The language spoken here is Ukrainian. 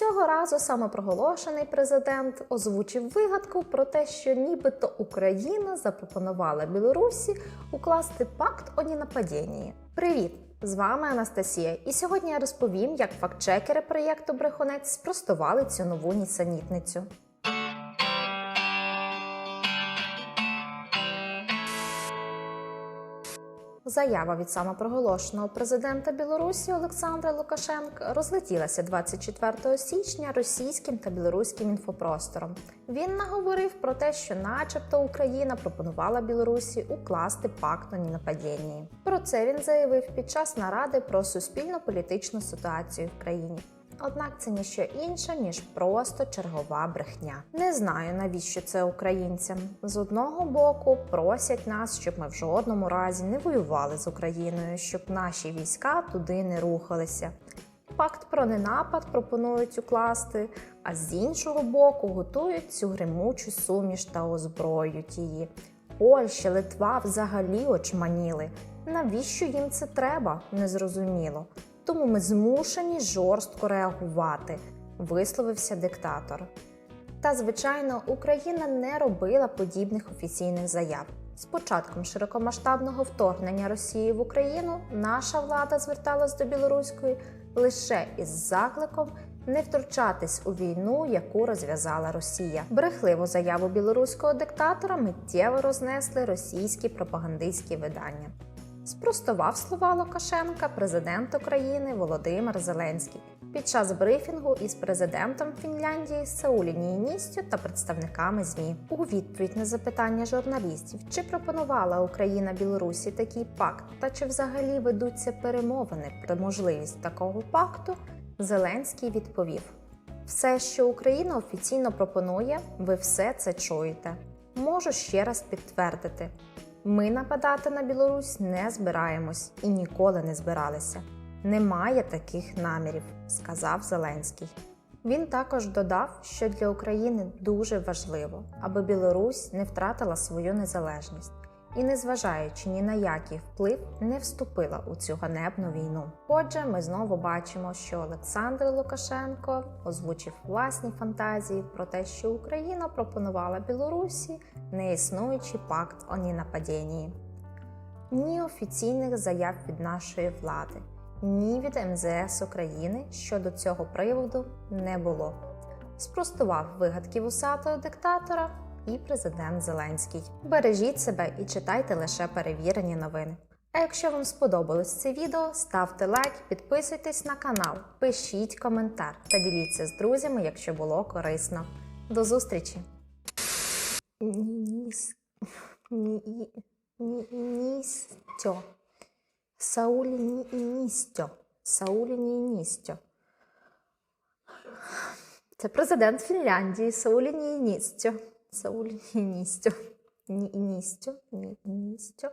Цього разу самопроголошений президент озвучив вигадку про те, що нібито Україна запропонувала Білорусі укласти пакт о ненападінні. Привіт! З вами Анастасія, і сьогодні я розповім, як фактчекери проєкту Брехонець спростували цю нову нісенітницю. Заява від самопроголошеного президента Білорусі Олександра Лукашенка розлетілася 24 січня російським та білоруським інфопростором. Він наговорив про те, що, начебто, Україна пропонувала Білорусі укласти пакт о ненападінні. Про це він заявив під час наради про суспільно-політичну ситуацію в країні. Однак це ніщо інше, ніж просто чергова брехня. Не знаю, навіщо це українцям. З одного боку просять нас, щоб ми в жодному разі не воювали з Україною, щоб наші війська туди не рухалися. Пакт про ненапад пропонують укласти, а з іншого боку готують цю гримучу суміш та озброюють її. Польща, Литва взагалі очманіли. Навіщо їм це треба? Незрозуміло. Тому ми змушені жорстко реагувати, висловився диктатор. Та, звичайно, Україна не робила подібних офіційних заяв. З початком широкомасштабного вторгнення Росії в Україну наша влада зверталась до білоруської лише із закликом не втручатись у війну, яку розв'язала Росія. Брехливу заяву білоруського диктатора миттєво рознесли російські пропагандистські видання. Спростував слова Лукашенка президент України Володимир Зеленський під час брифінгу із президентом Фінляндії Саулі та представниками ЗМІ. У відповідь на запитання журналістів, чи пропонувала Україна Білорусі такий пакт, та чи взагалі ведуться перемовини про можливість такого пакту, Зеленський відповів: все, що Україна офіційно пропонує, ви все це чуєте. Можу ще раз підтвердити. Ми нападати на Білорусь не збираємось і ніколи не збиралися. Немає таких намірів, сказав Зеленський. Він також додав, що для України дуже важливо, аби Білорусь не втратила свою незалежність і, незважаючи ні на який вплив, не вступила у цю ганебну війну. Отже, ми знову бачимо, що Олександр Лукашенко озвучив власні фантазії про те, що Україна пропонувала Білорусі неіснуючий пакт о ненападінні. Ні офіційних заяв від нашої влади, ні від МЗС України щодо цього приводу не було. Спростував вигадки вусатого диктатора і президент Зеленський. Бережіть себе і читайте лише перевірені новини. А якщо вам сподобалось це відео, ставте лайк, підписуйтесь на канал, пишіть коментар та діліться з друзями, якщо було корисно. До зустрічі! Ніс... Ні... Ні... Ністьо. Саулі Ністьо. Це президент Фінляндії Саулі Ністьо. Саулі Ністю, ні, Ністьо.